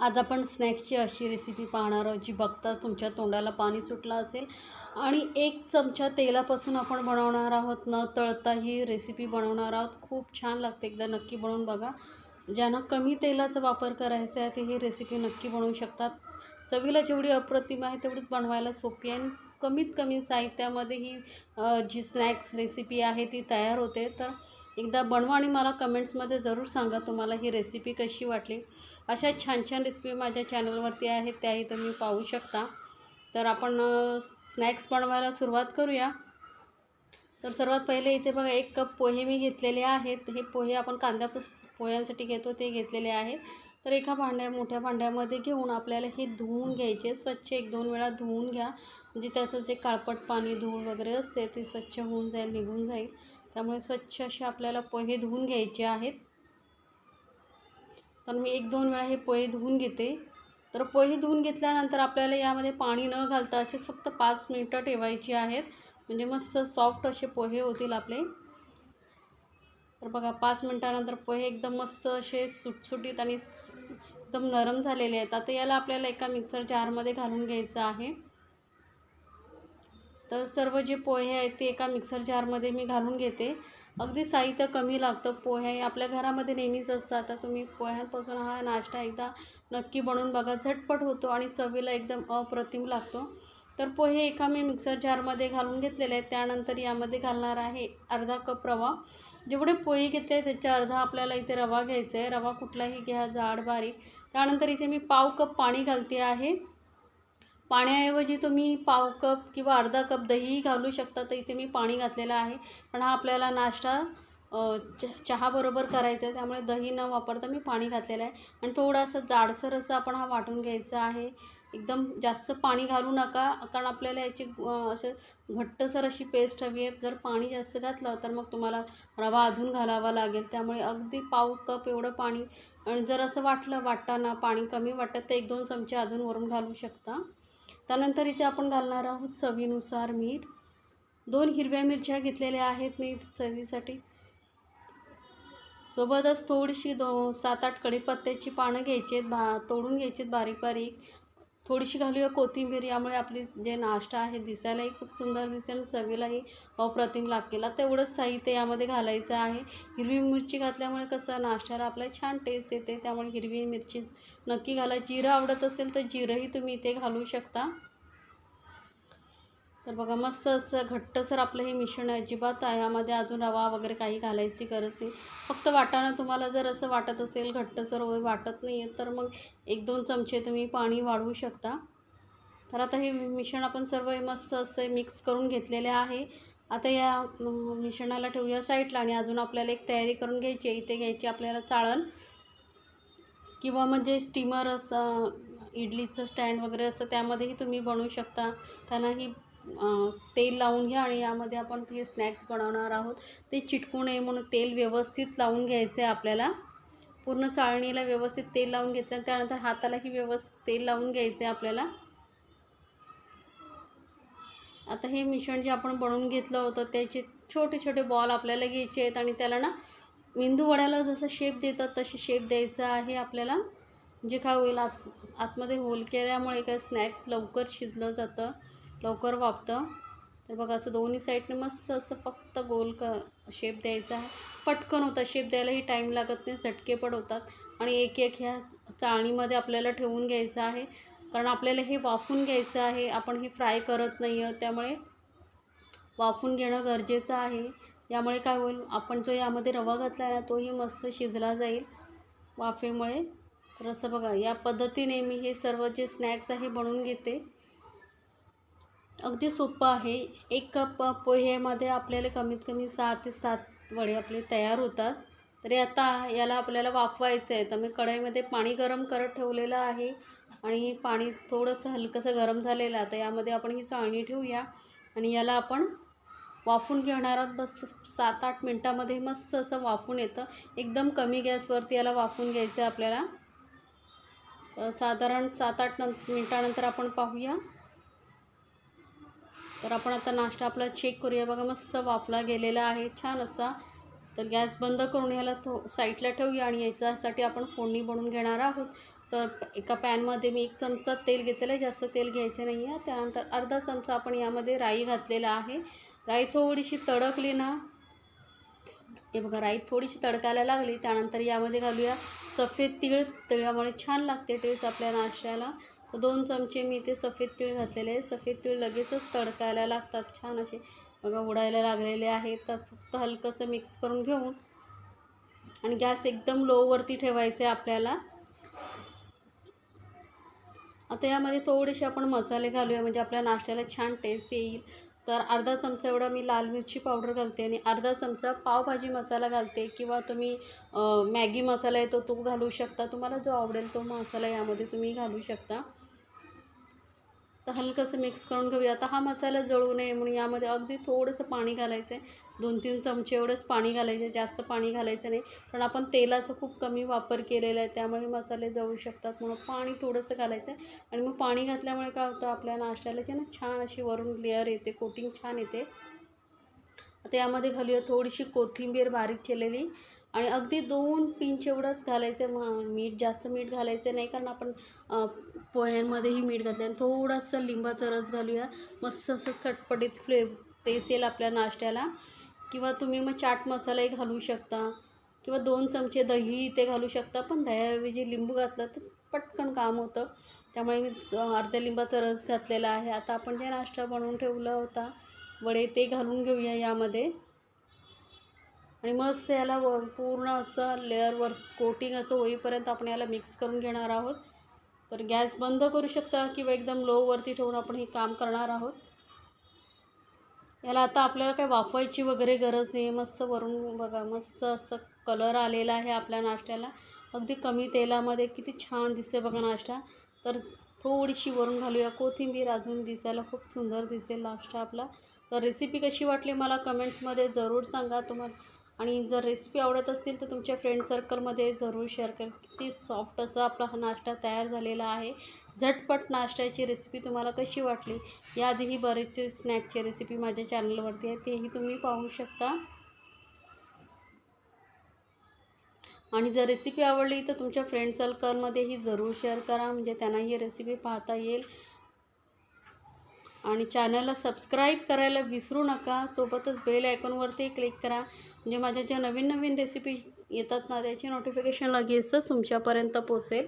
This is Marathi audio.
आज आपण स्नॅक्सची अशी रेसिपी पाहणार आहोत जी बघताच तुमच्या तोंडाला पाणी सुटलं असेल. आणि एक चमचा तेलापासून आपण बनवणार आहोत न तळता ही रेसिपी बनवणार आहोत. खूप छान लागते एकदा नक्की बनवून बघा. ज्यांना कमी तेलाचा वापर करायचा आहे ते ही रेसिपी नक्की बनवू शकतात. चवीला जेवढी अप्रतिम आहे तेवढीच बनवायला सोपी आहे. कमीत कमी साहित्यामध्ये ही जी स्नॅक्स रेसिपी आहे ती तयार होते. तर एकदा बनवा आणि मला कमेंट्समध्ये जरूर सांगा तुम्हाला ही रेसिपी कशी वाटली. अशा छान छान रेसिपी माझ्या चॅनलवरती आहेत त्याही तुम्ही पाहू शकता. तर आपण स्नॅक्स बनवायला सुरुवात करूया. तर सर्वात पहिले इथे बघा एक कप पोहे मी घेतलेले आहेत. हे पोहे आपण कांद्या पोह्यांसाठी घेतो ते घेतलेले आहेत. तर एका भांड्या मोठ्या भांड्यामध्ये घेऊन आपल्याला हे धुवून घ्यायचे. स्वच्छ एक दोन वेळा धुवून घ्या. म्हणजे त्याचं जे काळपट पाणी धूळ वगैरे असते ते स्वच्छ होऊन जाईल निघून जाईल. त्यामुळे स्वच्छ असे आपल्याला पोहे धुवून घ्यायचे आहेत. तर मी एक दोन वेळा हे पोहे धुवून घेते. तर पोहे धुवून घेतल्यानंतर आपल्याला यामध्ये पाणी न घालता असेच फक्त पाच मिनटं ठेवायची आहेत. म्हणजे मस्त सॉफ्ट असे पोहे होतील आपले. तर बघा पाच मिनटानंतर पोहे एकदम मस्त असे सुटसुटीत आणि एकदम नरम झालेले आहेत. आता याला आपल्याला एका मिक्सर जारमध्ये घालून घ्यायचं आहे. तर सर्व जे पोहे आहेत ते एका मिक्सर जारमध्ये मी घालून घेते. अगदी साहित्य कमी लागतं. पोहे आपल्या घरामध्ये नेहमीच असतं आता तुम्ही पोह्यांपासून हा नाश्ता एकदा नक्की बनवून बघा. झटपट होतो आणि चवीला एकदम अप्रतिम लागतो. तर पोहे एका मी मिक्सर जारमध्ये घालून घेतलेले आहेत. त्यानंतर यामध्ये घालणार आहे अर्धा कप रवा. जेवढे पोहे घेतले त्याच्या अर्धा आपल्याला इथे रवा घ्यायचा आहे. रवा कुठलाही घ्या जाड बारीक. त्यानंतर इथे मी पाव कप पाणी घालते आहे. पाण्याऐवजी तुम्ही पाव कप किंवा अर्धा कप दहीही घालू शकता. तर इथे मी पाणी घातलेलं आहे. पण हा आपल्याला नाश्ता च चहाबरोबर करायचा आहे. त्यामुळे दही न वापरता मी पाणी घातलेलं आहे. आणि थोडासा जाडसर असं आपण हा वाटून घ्यायचा आहे. एकदम जास्त पाणी घालू नका कारण आपल्याला याची असं घट्टसर अशी पेस्ट हवी आहे. जर पाणी जास्त घातलं तर मग तुम्हाला रवा अजून घालावा लागेल. त्यामुळे अगदी पाव कप एवढं पाणी आणि जर असं वाटलं वाटताना पाणी कमी वाटत तर एक दोन चमचे अजून वरून घालू शकता. त्यानंतर इथे आपण घालणार आहोत चवीनुसार मीठ. दोन हिरव्या मिरच्या घेतलेल्या आहेत मी चवीसाठी. सोबतच थोडीशी दो सात आठ कढीपत्त्याची पानं घ्यायची आहेत भा तोडून घ्यायची आहेत बारीक बारीक थोडीशी घालूया कोथिंबीर. यामुळे आपली जे नाश्ता आहे दिसायलाही खूप सुंदर दिसते आणि चवीलाही अप्रतिम लागतेला. तेवढंच साहित्य यामध्ये घालायचं आहे. हिरवी मिरची घातल्यामुळे कसं नाश्त्याला आपल्या छान टेस्ट येते. त्यामुळे हिरवी मिरची नक्की घाला. जिरं आवडत असेल तर जिरंही तुम्ही इथे घालू शकता. तर बघा मस्त असं घट्टसर आपलं हे मिश्रण अजिबात आहे यामध्ये अजून रवा वगैरे काही घालायची गरज नाही. फक्त वाटाणं तुम्हाला जर असं वाटत असेल घट्टसर वगैरे वाटत नाही आहे तर मग एक दोन चमचे तुम्ही पाणी वाढवू शकता. तर आता हे मिश्रण आपण सर्व मस्त असं मिक्स करून घेतलेले आहे. आता या मिश्रणाला ठेवूया साईडला आणि अजून आपल्याला एक तयारी करून घ्यायची आहे. इथे घ्यायची आपल्याला चाळण किंवा म्हणजे स्टीमर असं इडलीचं स्टँड वगैरे असतं त्यामध्येही तुम्ही बनवू शकता. त्यांनाही तेल लावून घ्या आणि यामध्ये आपण ते स्नॅक्स बनवणार आहोत. ते चिटकू नये म्हणून तेल व्यवस्थित लावून घ्यायचं आहे आपल्याला. पूर्ण चाळणीला व्यवस्थित तेल लावून घेतलं त्यानंतर हातालाही व्यवस्थित तेल लावून घ्यायचं आहे आपल्याला. आता हे मिश्रण जे आपण बनवून घेतलं होतं त्याचे छोटे छोटे बॉल आपल्याला घ्यायचे आहेत आणि त्याला ना मेंदू वड्याला जसं शेप देतात तशी शेप द्यायचा आहे आपल्याला. जे काय होईल आत आतमध्ये होल केल्यामुळे काय स्नॅक्स लवकर शिजलं जातं. लवकर वापतं. तर बघा असं दोन्ही साईडने मस्त असं फक्त गोल क शेप द्यायचा आहे. पटकन होता शेप द्यायलाही टाईम लागत नाही चटके पण होतात. आणि एक एक ह्या चाळणीमध्ये आपल्याला ठेवून घ्यायचं आहे. कारण आपल्याला हे वाफून घ्यायचं आहे. आपण हे फ्राय करत नाही आहोत त्यामुळे वाफून घेणं गरजेचं आहे. यामुळे काय होईल आपण जो यामध्ये रवा घातला आहे ना तोही मस्त शिजला जाईल वाफेमुळे. तर असं बघा या पद्धतीने मी हे सर्व जे स्नॅक्स आहे बनवून घेते. अगदी सोपं आहे. एक कप पोह्यामध्ये आपल्याला कमीत कमी सहा ते सात वडे आपले तयार होतात. तरी आता याला आपल्याला वाफवायचं आहे. तर मी कढईमध्ये पाणी गरम करत ठेवलेलं आहे आणि पाणी थोडंसं हलकंसं गरम झालेलं आहे. तर यामध्ये आपण ही चाळणी ठेवूया आणि याला आपण वाफून घेणार आहोत. बस सात आठ मिनटामध्ये मस्त असं वाफून येतं. एकदम कमी गॅसवरती याला वाफून घ्यायचं आहे आपल्याला. साधारण सात आठ न मिनटानंतर आपण पाहूया. तर आपण आता नाश्ता आपला चेक करूया. बघा मस्त वाफला गेलेला आहे. छान असा. तर गॅस बंद करून ह्याला थो साईडला ठेवूया आणि याच्यासाठी आपण फोडणी बनवून घेणार आहोत. तर एका पॅनमध्ये मी एक चमचा तेल घेतलेलं आहे. जास्त तेल घ्यायचं नाही आहे त्यानंतर अर्धा चमचा आपण यामध्ये राई घातलेला आहे. राई थोडीशी तडकली ना हे बघा राई थोडीशी तडकायला लागली. त्यानंतर यामध्ये घालूया सफेद तीळ. तिळामुळे छान लागते टेस्ट आपल्या नाश्त्याला. दोन चमचे मी ते सफेद तीळ घातलेले आहे सफेद तीळ लगेचच तडकायला लागतात. छान असे बघा उडायला लागलेले आहेत. तर फक्त हलकंसं मिक्स करून घेऊन आणि गॅस एकदम लोवरती ठेवायचे आहे आपल्याला. आता यामध्ये थोडेसे आपण मसाले घालूया. म्हणजे आपल्या नाश्त्याला छान टेस्ट येईल. तर अर्धा चमचा एवढा मी लाल मिरची पावडर घालते आणि अर्धा चमचा पावभाजी मसाला घालते किंवा तुम्ही मॅगी मसाला येतो तो घालू शकता. तुम्हाला जो आवडेल तो मसाला यामध्ये तुम्ही घालू शकता. तर हलकंसं मिक्स करून घेऊया. आता हा मसाला जळू नये म्हणून यामध्ये अगदी थोडंसं पाणी घालायचं आहे दोन तीन चमचे एवढंच पाणी घालायचं आहे जास्त पाणी घालायचं नाही. कारण आपण तेलाचा खूप कमी वापर केलेला आहे. त्यामुळे मसाले जळू शकतात म्हणून पाणी थोडंसं घालायचं आहे आणि मग पाणी घातल्यामुळे काय होतं? आपल्या नाश्त्याला जे ना छान अशी वरून लेअर येते. कोटिंग छान येते. आता यामध्ये घालूया थोडीशी कोथिंबीर बारीक चिरलेली आणि अगदी दोन पिंच एवढंच घालायचं मग मीठ जास्त मीठ घालायचं नाही कारण आपण पोह्यांमध्येही मीठ घातलं. आणि थोडासा लिंबाचा रस घालूया. मस्त असं चटपटीत फ्लेव टेस्ट येईल आपल्या नाश्त्याला. किंवा तुम्ही मग चाट मसालाही घालू शकता. किंवा दोन चमचे दही ते घालू शकता. पण दह्याऐवजी लिंबू घातलं तर पटकन काम होतं. त्यामुळे मी अर्ध्या लिंबाचा रस घातलेला आहे. आता आपण जे नाश्ता बनवून ठेवला होता वडे ते घालून घेऊया यामध्ये. आणि मस्त याला व पूर्ण असं लेअरवर कोटिंग असं होईपर्यंत आपण याला मिक्स करून घेणार आहोत. तर गॅस बंद करू शकता किंवा एकदम लोवरती ठेवून आपण हे काम करणार आहोत. याला आता आपल्याला काय वाफवायची वगैरे गरज नाही. मस्त वरून बघा मस्त असं कलर आलेला आहे आपल्या नाश्त्याला. अगदी कमी तेलामध्ये किती छान दिसते बघा नाश्ता. तर थोडीशी वरून घालूया. कोथिंबीर अजून दिसायला खूप सुंदर दिसेल नाश्ता आपला. तर रेसिपी कशी वाटली मला कमेंट्समध्ये जरूर सांगा. तुम्हाला आणि जर रेसिपी आवडत असतील तर तुमच्या फ्रेंड सर्कलमध्ये जरूर शेअर कर. किती सॉफ्ट असा आपला हा नाश्ता तयार झालेला आहे. झटपट नाश्त्याची रेसिपी तुम्हाला कशी वाटली? याआधीही बरेचसे स्नॅकची रेसिपी माझ्या चॅनलवरती आहे तेही तुम्ही पाहू शकता. आणि जर रेसिपी आवडली तर तुमच्या फ्रेंड सर्कलमध्येही जरूर शेअर करा. म्हणजे त्यांनाही ही रेसिपी पाहता येईल. आणि चॅनलला सबस्क्राईब करायला विसरू नका. सोबतच बेल आयकॉनवरती क्लिक करा. म्हणजे माझ्या ज्या नवीन नवीन रेसिपी येतात ना त्याची नोटिफिकेशन लगेचच तुमच्यापर्यंत पोचेल.